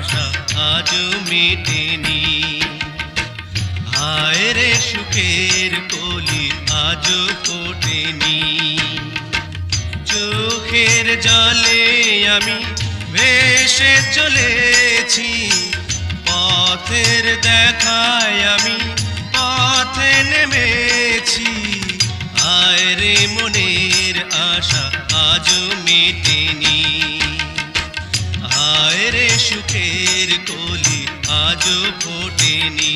আশা আজও মেটেনি হায় রে সুখের কলি আজও ফোটেনি চোখের জলে আমি ভেসে চলেছি, পথের দেখায় আমি পথে নেমেছি। আয় রে মনের আশা আজও মেটেনি সুখের কলি আজও ফোটেনি।